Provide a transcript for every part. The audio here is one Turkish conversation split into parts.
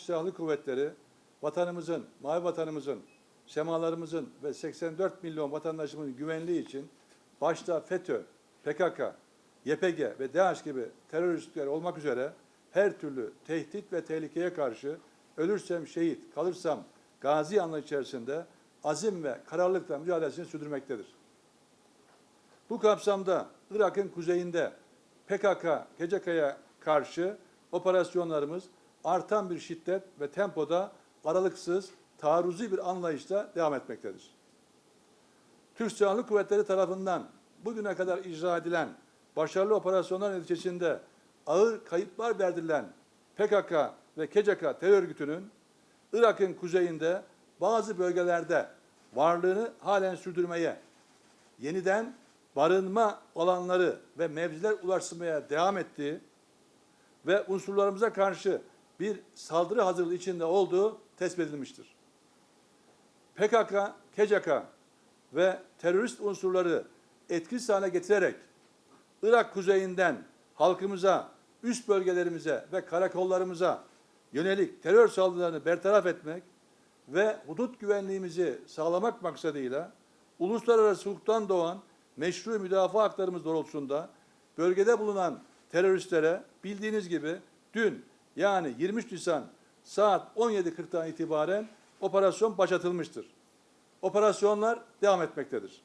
Silahlı Kuvvetleri vatanımızın, mavi vatanımızın, semalarımızın ve 84 milyon vatandaşımızın güvenliği için başta FETÖ, PKK, YPG ve DAEŞ gibi teröristler olmak üzere her türlü tehdit ve tehlikeye karşı ölürsem şehit, kalırsam gazi anlayış içerisinde azim ve kararlılıkla mücadelesini sürdürmektedir. Bu kapsamda Irak'ın kuzeyinde PKK, KCK'ya karşı operasyonlarımız artan bir şiddet ve tempoda aralıksız, taarruzi bir anlayışla devam etmektedir. Türk Silahlı Kuvvetleri tarafından bugüne kadar icra edilen başarılı operasyonlar neticesinde ağır kayıplar verdirilen PKK ve KCK terör örgütünün Irak'ın kuzeyinde bazı bölgelerde varlığını halen sürdürmeye, yeniden barınma alanları ve mevziler ulaştırmaya devam ettiği ve unsurlarımıza karşı bir saldırı hazırlığı içinde olduğu tespit edilmiştir. PKK, KCK ve terörist unsurları etkisiz hale getirerek Irak kuzeyinden halkımıza, üst bölgelerimize ve karakollarımıza yönelik terör saldırılarını bertaraf etmek ve hudut güvenliğimizi sağlamak maksadıyla uluslararası hukuktan doğan meşru müdafaa haklarımız doğrultusunda bölgede bulunan teröristlere bildiğiniz gibi dün yani 23 Nisan saat 17.40'dan itibaren operasyon başlatılmıştır. Operasyonlar devam etmektedir.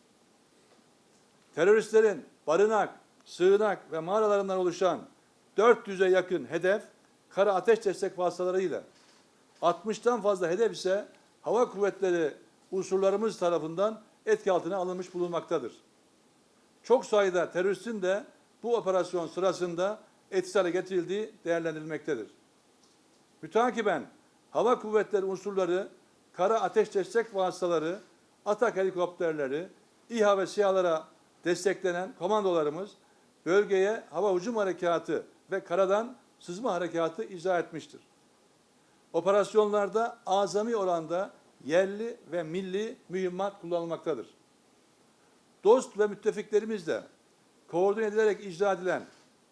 Teröristlerin barınak, sığınak ve mağaralarından oluşan 400'e yakın hedef kara ateş destek vasıtalarıyla 60'tan fazla hedef ise hava kuvvetleri unsurlarımız tarafından etki altına alınmış bulunmaktadır. Çok sayıda teröristin de bu operasyon sırasında etkisiz hale getirildiği değerlendirilmektedir. Mütakiben hava kuvvetleri unsurları, kara ateş destek vasıtaları, atak helikopterleri, İHA ve SİHA'lara desteklenen komandolarımız bölgeye hava hücum harekatı ve karadan sızma harekatı icra etmiştir. Operasyonlarda azami oranda yerli ve milli mühimmat kullanılmaktadır. Dost ve müttefiklerimizle koordine edilerek icra edilen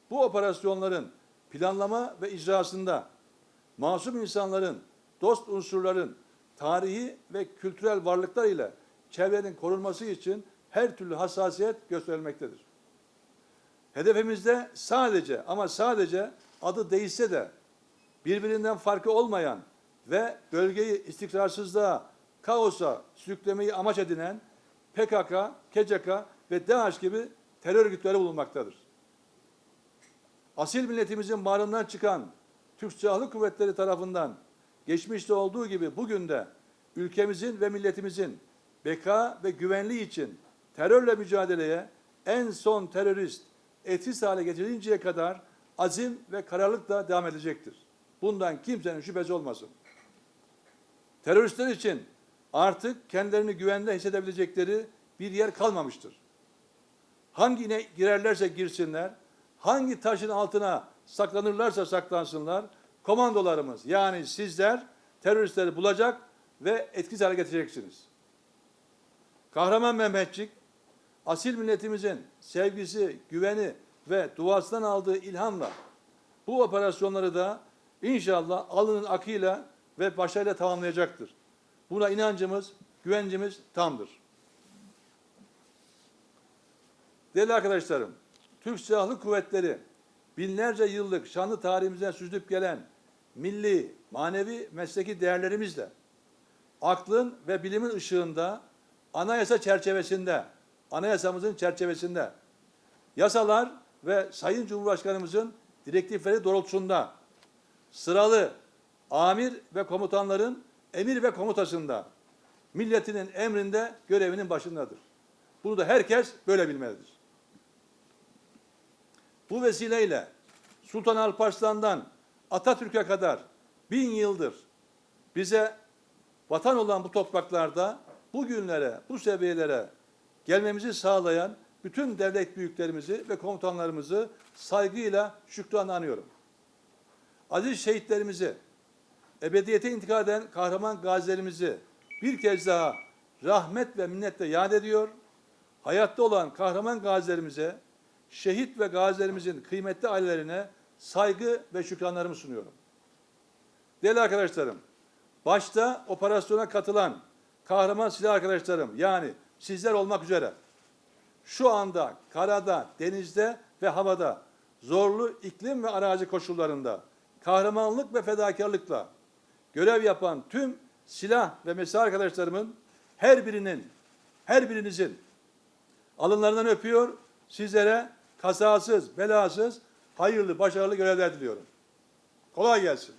bu operasyonların planlama ve icrasında masum insanların, dost unsurların tarihi ve kültürel varlıklar ile çevrenin korunması için her türlü hassasiyet gösterilmektedir. Hedefimizde sadece ama sadece adı değişse de birbirinden farkı olmayan ve bölgeyi istikrarsızlığa, kaosa sürüklemeyi amaç edinen PKK, KCK ve DAEŞ gibi terör örgütleri bulunmaktadır. Asil milletimizin bağrından çıkan Türk Silahlı Kuvvetleri tarafından geçmişte olduğu gibi bugün de ülkemizin ve milletimizin beka ve güvenliği için terörle mücadeleye en son terörist etkisiz hale getirinceye kadar azim ve kararlılıkla devam edecektir. Bundan kimsenin şüphesi olmasın. Teröristler için artık kendilerini güvende hissedebilecekleri bir yer kalmamıştır. Hangine girerlerse girsinler, hangi taşın altına saklanırlarsa saklansınlar, komandolarımız yani sizler teröristleri bulacak ve etkisiz hale getireceksiniz. Kahraman Mehmetçik, asil milletimizin sevgisi, güveni ve duasından aldığı ilhamla bu operasyonları da inşallah alının akıyla ve başarıyla tamamlayacaktır. Buna inancımız, güvencimiz tamdır. Değerli arkadaşlarım, Türk Silahlı Kuvvetleri binlerce yıllık şanlı tarihimizden süzülüp gelen milli, manevi, mesleki değerlerimizle aklın ve bilimin ışığında anayasa çerçevesinde, anayasamızın çerçevesinde yasalar ve Sayın Cumhurbaşkanımızın direktifleri doğrultusunda sıralı amir ve komutanların emir ve komutasında milletinin emrinde görevinin başındadır. Bunu da herkes böyle bilmelidir. Bu vesileyle Sultan Alparslan'dan Atatürk'e kadar bin yıldır bize vatan olan bu topraklarda bugünlere, bu seviyelere gelmemizi sağlayan bütün devlet büyüklerimizi ve komutanlarımızı saygıyla şükranla anıyorum. Aziz şehitlerimizi, ebediyete intikal eden kahraman gazilerimizi bir kez daha rahmet ve minnetle yad ediyor. Hayatta olan kahraman gazilerimize, şehit ve gazilerimizin kıymetli ailelerine saygı ve şükranlarımı sunuyorum. Değerli arkadaşlarım, başta operasyona katılan kahraman silah arkadaşlarım yani sizler olmak üzere şu anda karada, denizde ve havada zorlu iklim ve arazi koşullarında kahramanlık ve fedakarlıkla görev yapan tüm silah ve mesai arkadaşlarımın her birinin, her birinizin alınlarından öpüyor, sizlere kazasız, belasız, hayırlı, başarılı görevler diliyorum. Kolay gelsin.